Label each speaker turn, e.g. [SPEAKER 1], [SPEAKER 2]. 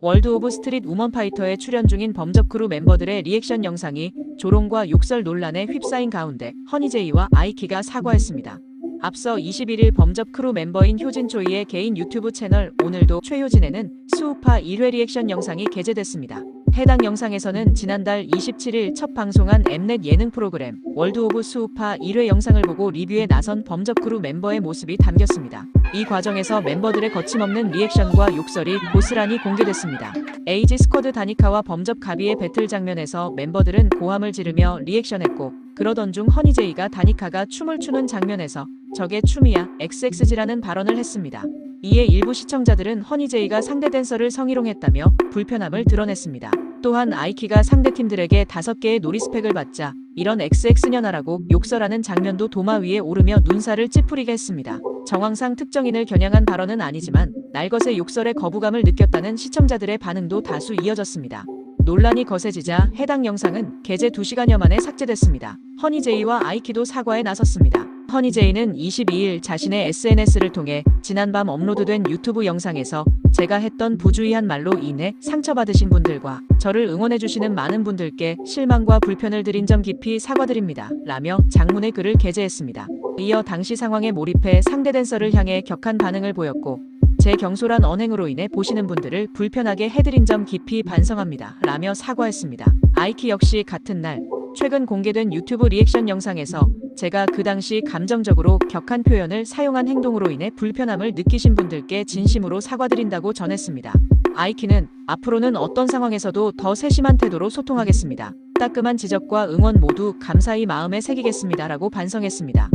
[SPEAKER 1] 월드 오브 스트릿 우먼 파이터에 출연 중인 범접 크루 멤버들의 리액션 영상이 조롱과 욕설 논란에 휩싸인 가운데 허니제이와 아이키가 사과했습니다. 앞서 21일 범접 크루 멤버인 효진 조이의 개인 유튜브 채널 오늘도 최효진에는 수우파 1회 리액션 영상이 게재됐습니다. 해당 영상에서는 지난달 27일 첫 방송한 엠넷 예능 프로그램 월드 오브 수우파 1회 영상을 보고 리뷰에 나선 범접 크루 멤버의 모습이 담겼습니다. 이 과정에서 멤버들의 거침없는 리액션과 욕설이 고스란히 공개됐습니다. 에이지 스쿼드 다니카와 범접 가비의 배틀 장면에서 멤버들은 고함을 지르며 리액션했고 그러던 중 허니제이가 다니카가 춤을 추는 장면에서 저게 춤이야 XXG라는 발언을 했습니다. 이에 일부 시청자들은 허니제이가 상대 댄서를 성희롱했다며 불편함을 드러냈습니다. 또한 아이키가 상대 팀들에게 다섯 개의 놀이스펙을 받자 이런 XX년아라고 욕설하는 장면도 도마 위에 오르며 눈살을 찌푸리게 했습니다. 정황상 특정인을 겨냥한 발언은 아니지만 날것의 욕설에 거부감을 느꼈다는 시청자들의 반응도 다수 이어졌습니다. 논란이 거세지자 해당 영상은 게재 2시간여 만에 삭제됐습니다. 허니제이와 아이키도 사과에 나섰습니다. 허니제이는 22일 자신의 SNS를 통해 지난밤 업로드된 유튜브 영상에서 제가 했던 부주의한 말로 인해 상처받으신 분들과 저를 응원해주시는 많은 분들께 실망과 불편을 드린 점 깊이 사과드립니다. 라며 장문의 글을 게재했습니다. 이어 당시 상황에 몰입해 상대 댄서를 향해 격한 반응을 보였고 제 경솔한 언행으로 인해 보시는 분들을 불편하게 해드린 점 깊이 반성합니다. 라며 사과했습니다. 아이키 역시 같은 날 최근 공개된 유튜브 리액션 영상에서 제가 그 당시 감정적으로 격한 표현을 사용한 행동으로 인해 불편함을 느끼신 분들께 진심으로 사과드린다고 전했습니다. 아이키는 앞으로는 어떤 상황에서도 더 세심한 태도로 소통하겠습니다. 따끔한 지적과 응원 모두 감사히 마음에 새기겠습니다라고 반성했습니다.